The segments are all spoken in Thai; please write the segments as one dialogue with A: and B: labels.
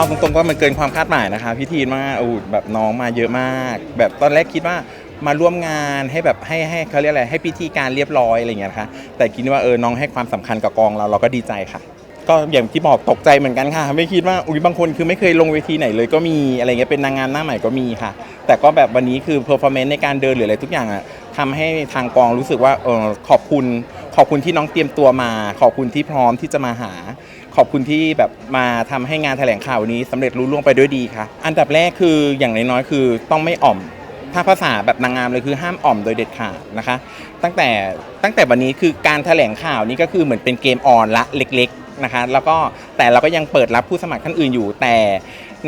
A: เอาตรงๆว่ามันเกินความคาดหมายนะคะพี่ทีนมากอู้แบบน้องมาเยอะมาก แบบตอนแรกคิดว่ามาร่วมงานให้แบบให้ให้เขาเรียกอะไรให้พิธีการเรียบร้อยอะไรอย่างเงี้ยนะคะแต่คิดว่าเออน้องให้ความสำคัญกับกองเราเราก็ดีใจค่ะ ก็อย่างที่บอกตกใจเหมือนกันค่ะ ไม่คิดว่าอุ้ยบางคนคือไม่เคยลงเวทีไหนเลยก็มีอะไรเงี้ยเป็นนางงามหน้าใหม่ก็มีค่ะ แต่ก็แบบวันนี้คือเพอร์ฟอร์แมนซ์ในการเดินหรืออะไรทุกอย่างอะทำให้ทางกองรู้สึกว่าเออขอบคุณ ขอบคุณที่น้องเตรียมตัวมา ขอบคุณที่พร้อมที่จะมาหา ขอบคุณที่แบบมาทำให้งานแถลงข่าวนี้สำเร็จรุ่ล่วงไปด้วยดีค่ะ อันดับแรกคืออย่างน้อยๆคือต้องไม่อ่อม ถ้าภาษาแบบนางงามเลยคือห้ามอ่อมโดยเด็ดขาดนะคะ ตั้งแต่ตั้งแต่วันนี้คือการแถลงข่าวนี่ก็คือเหมือนเป็นเกมออนละเล็กๆนะคะ แล้วก็แต่เราก็ยังเปิดรับผู้สมัครท่านอื่นอยู่ แต่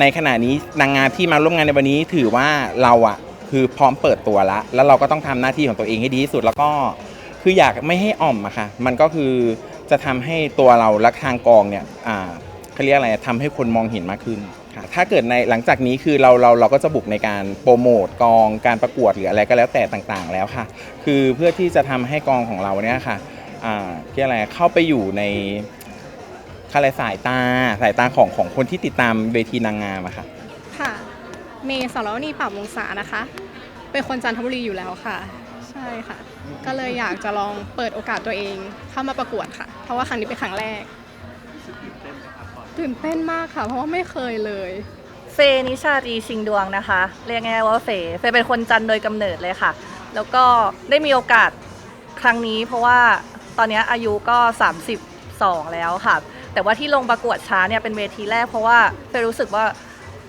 A: ในขณะนี้นางงามที่มาร่วมงานในวันนี้ถือว่าเราอะคือพร้อมเปิดตัวละ แล้วเราก็ต้องทำหน้าที่ของตัวเองให้ดีที่สุดแล้วก็คืออยากไม่ให้อ่อมอะค่ะ มันก็คือ จะทำให้ตัวเราและทางกองเนี่ยอ่าเขาเรียกอะไรทำให้คนมองเห็นมากขึ้นค่ะถ้าเกิดในหลังจากนี้คือเราเราเราก็จะบุกในการโปรโมทกองการประกวดหรืออะไรก็แล้วแต่ต่างๆ แล้วค่ะ คือเพื่อที่จะทำให้กองของเราเนี่ยค่ะอ่าเรียกอะไรเข้าไปอยู่ในอะไรสายตาสายตาของของคนที่ติดตามเวทีนางงามอะค่ะ
B: ค่ะเมย์สารวณีปราบวงศานะคะ เป็นคนจันทบุรีอยู่แล้วค่ะ ใช่ค่ะ ก็เลยอยากจะลองเปิดโอกาสตัวเองเข้ามาประกวดค่ะ เพราะว่าครั้งนี้เป็นครั้งแรกตื่นเต้นมากค่ะ เพราะว่าไม่เคยเลย
C: เฟนิชาตรีชิงดวงนะคะ เรียกง่ายๆว่าเฟเฟเป็นคนจันทร์โดยกำเนิดเลยค่ะ แล้วก็ได้มีโอกาสครั้งนี้ เพราะว่าตอนนี้อายุก็ 32 แล้วค่ะ แต่ว่าที่ลงประกวดช้าเนี่ยเป็นเวทีแรกเพราะว่าเฟรู้สึกว่า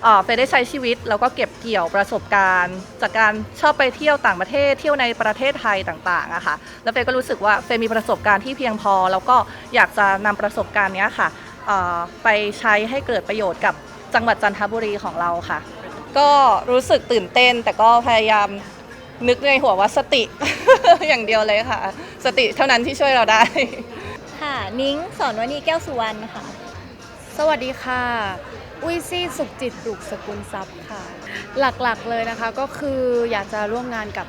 C: เอ่อเฟได้ใช้ชีวิต แล้วก็เก็บเกี่ยวประสบการณ์ จากการชอบไปเที่ยวต่างประเทศเที่ยวในประเทศไทยต่างๆอะค่ะแล้วเฟก็รู้สึกว่าเฟมีประสบการณ์ที่เพียงพอ แล้วก็อยากจะนำประสบการณ์เนี้ยค่ะไปใช้ให้เกิดประโยชน์กับจังหวัดจันทบุรีของเราค่ะ ก็รู้สึกตื่นเต้น แต่ก็พยายามนึกในหัวว่าสติ อย่างเดียวเลยค่ะ สติเท่านั้นที่ช่วยเราได้
D: ค่ะ นิ้งสอนวนีแก้วสุวรรณค่ะ
E: สวัสดีค่ะ อุ้ยซี่สุขจิตปลูกสกุลทรัพย์ค่ะ หลักๆเลยนะคะก็คืออยากจะร่วมงานกับ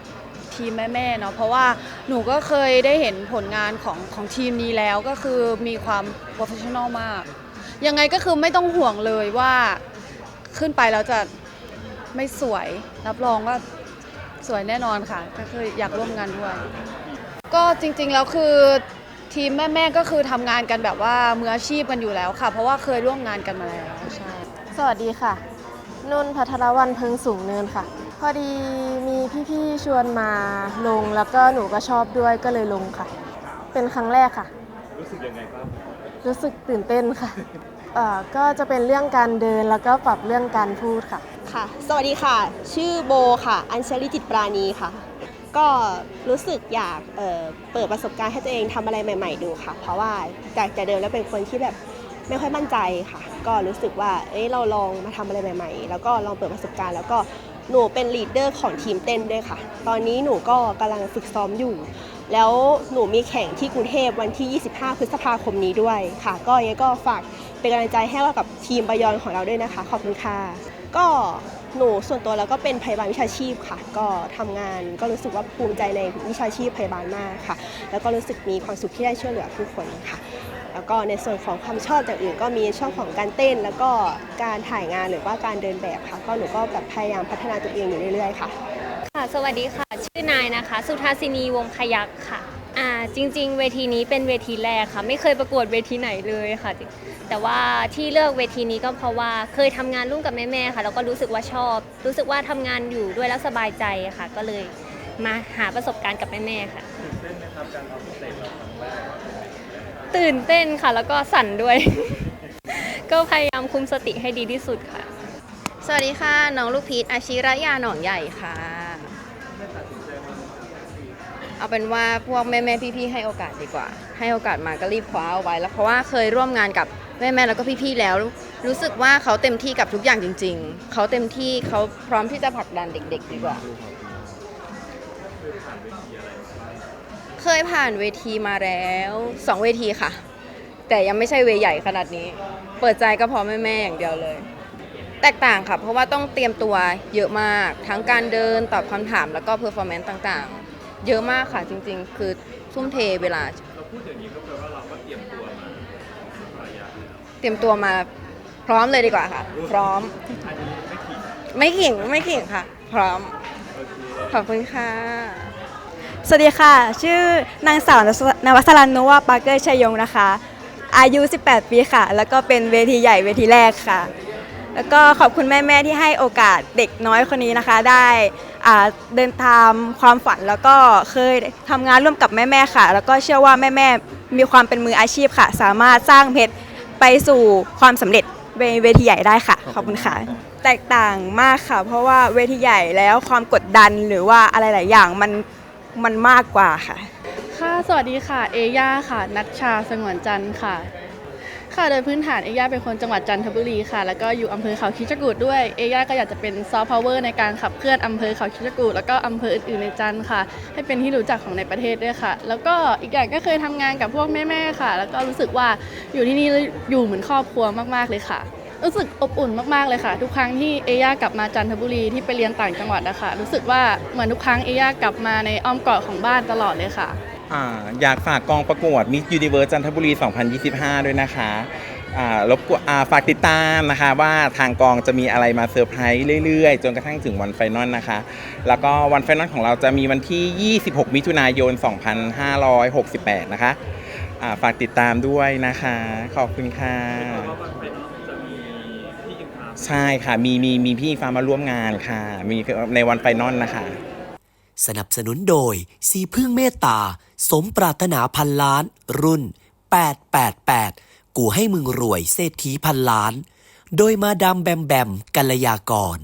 E: ทีมแม่ๆเนาะเพราะว่าหนูก็เคยได้เห็นผลงานของของทีมนี้แล้วก็คือมีความโปรเฟชชั่นอลมาก ยังไงก็คือไม่ต้องห่วงเลยว่าขึ้นไปแล้วจะไม่สวย รับรองว่าสวยแน่นอนค่ะ ก็คืออยากร่วมงานด้วย ก็จริงๆแล้วคือ ทีมแม่ๆก็คือทำงานกันแบบว่ามืออาชีพกันอยู่แล้วค่ะ เพราะว่าเคยร่วมงานกันมาแล้วใช่
F: สวัสดีค่ะ นุ่นพัทรวันเพิงสูงเนินค่ะ พอดีมีพี่ๆชวนมาลงแล้วก็หนูก็ชอบด้วยก็เลยลงค่ะ เป็นครั้งแรกค่ะ รู้สึกยังไงบ้างรู้สึกตื่นเต้นค่ะเอ่อก็จะเป็นเรื่องการเดินแล้วก็ปรับเรื่องการพูดค่ะ
D: ค่ะ สวัสดีค่ะ ชื่อโบค่ะ อัญชลิจิตปราณีค่ะ ก็รู้สึกอยากเเปิดประสบการณ์ให้ตัวเองทำอะไรใหม่ ๆ ดูค่ะ เพราะว่าจากแต่เดิมแล้วเป็นคนที่แบบไม่ค่อยมั่นใจค่ะ ก็รู้สึกว่าเอ้ยเราลองมาทำอะไรใหม่ ๆ แล้วก็ลองเปิดประสบการณ์แล้วก็หนูเป็นลีดเดอร์ของทีมเต้นด้วยค่ะ ตอนนี้หนูก็กำลังฝึกซ้อมอยู่ แล้วหนูมีแข่งที่กรุงเทพวันที่ 25 พฤษภาคมนี้ด้วยค่ะ ก็ยังก็ฝากเป็นกำลังใจให้เรากับทีมบยอนของเราด้วยนะคะ ขอบคุณค่ะ ก็ หนูส่วนตัวแล้วก็เป็นพยาบาลวิชาชีพค่ะ ก็ทำงานก็รู้สึกว่าภูมิใจในวิชาชีพพยาบาลมากค่ะ แล้วก็รู้สึกมีความสุขที่ได้ช่วยเหลือผู้คนค่ะ แล้วก็ในส่วนของความชอบอย่างอื่น ก็มีช่องของการเต้น แล้วก็การถ่ายงานหรือว่าการเดินแบบค่ะ ก็หนูก็แบบพยายามพัฒนาตัวเองอยู่เรื่อยๆค่ะ
G: ค่ะ สวัสดีค่ะ ชื่อนายนะคะ สุทาสินีวงศ์พยักค่ะ อ่าจริง ๆ เวทีนี้เป็นเวทีแรกค่ะ ไม่เคยประกวดเวทีไหนเลยค่ะ แต่ว่าที่เลือกเวทีนี้ก็เพราะว่าเคยทำงานร่วมกับแม่ๆค่ะแล้วก็รู้สึกว่าชอบ รู้สึกว่าทำงานอยู่ด้วยแล้วสบายใจค่ะ ก็เลยมาหาประสบการณ์กับแม่ๆค่ะ ตื่นเต้นค่ะ แล้วก็สั่นด้วย ก็พยายามคุมสติให้ดีที่สุดค่ะ
H: สวัสดีค่ะ น้องลูกพีชอาชิระยาหนองใหญ่ค่ะ เอาเป็นว่าพวกแม่แม่พี่พี่ๆให้โอกาสดีกว่า ให้โอกาสมาก็รีบคว้าเอาไว้แล้วเพราะว่าเคยร่วมงานกับแม่แม่แล้วก็พี่พี่ๆแล้ว รู้สึกว่าเขาเต็มที่กับทุกอย่างจริง ๆ เขาเต็มที่เขาพร้อมที่จะผลักดันเด็ก ๆ ดีกว่า เคยผ่านเวทีมาแล้วสองเวทีค่ะ แต่ยังไม่ใช่เวใหญ่ขนาดนี้ เปิดใจก็เพอแม่ๆอย่างเดียวเลย แตกต่างค่ะเพราะว่าต้องเตรียมตัวเยอะมากทั้งการเดินตอบคำถามแล้วก็เพอร์ฟอร์แมนซ์ต่างๆ เยอะมากค่ะจริง ๆ คือทุ่มเทเวลา เราพูดถึงนี้ก็เจอว่าเราเตรียมตัวมาพร้อมเลยดีกว่าค่ะ พร้อมไม่ขิงไม่ขิงค่ะ พร้อมขอบคุณค่ะ
I: สวัสดีค่ะ ชื่อนางสาวนวัสรันนุวาปาร์เกอร์ชัยยงนะคะ อายุ 18 ปีค่ะ แล้วก็เป็นเวทีใหญ่เวทีแรกค่ะ แล้วก็ขอบคุณแม่ ๆ ที่ให้โอกาสเด็กน้อยคนนี้นะคะ ได้ อ่าเดินตามความฝันแล้วก็เคยทำงานร่วมกับแม่ๆค่ะ แล้วก็เชื่อว่าแม่ๆมีความเป็นมืออาชีพค่ะ สามารถสร้างเพชรไปสู่ความสำเร็จในเวทีใหญ่ได้ค่ะขอบคุณค่ะ แตกต่างมากค่ะ เพราะว่าเวทีใหญ่แล้วความกดดันหรือว่าอะไรหลายอย่างมันมันมากกว่าค่ะ
B: ค่ะ สวัสดีค่ะ เอย่าค่ะ นัชชาสงวนจันทร์ค่ะ ค่ะโดยพื้นฐานเอย่าเป็นคนจังหวัดจันทบุรีค่ะ แล้วก็อยู่อำเภอเขาคิชกูดด้วย เอย่าก็อยากจะเป็นซอฟต์พาวเวอร์ในการขับเคลื่อนอำเภอเขาคิชกูดแล้วก็อำเภออื่นๆในจันทร์ค่ะ ให้เป็นที่รู้จักของในประเทศด้วยค่ะ แล้วก็อีกอย่างก็เคยทำงานกับพวกแม่ๆค่ะ แล้วก็รู้สึกว่าอยู่ที่นี่อยู่เหมือนครอบครัวมากๆเลยค่ะ รู้สึกอบอุ่นมากๆเลยค่ะ ทุกครั้งที่เอย่ากลับมาจันทบุรีที่ไปเรียนต่างจังหวัดนะคะรู้สึกว่าเหมือนทุกครั้งเอย่ากลับมาในอ้อมกอดของบ้านตลอดเลยค่ะ
A: อ่าอยากฝากกองประกวด Miss Universe จันทบุรี 2025 ด้วยนะคะอ่ารบกวนอ่าฝากติดตามนะคะว่าทางกองจะมีอะไรมาเซอร์ไพรส์เรื่อยๆ จนกระทั่งถึงวันไฟนอลนะคะ แล้วก็วันไฟนอลของเราจะมีวันที่ 26 มิถุนายน 2568 นะคะอ่าฝากติดตามด้วยนะคะ ขอบคุณค่ะใช่ค่ะมีมีมีพี่ฟ้ามาร่วมงานค่ะ มีในวันไฟนอลนะคะ
J: สนับสนุนโดย สีพึ่งเมตตา สมปรารถนาพันล้าน รุ่น 888 กูให้มึงรวยเศรษฐีพันล้าน โดยมาดามแบมแบมกัลยากร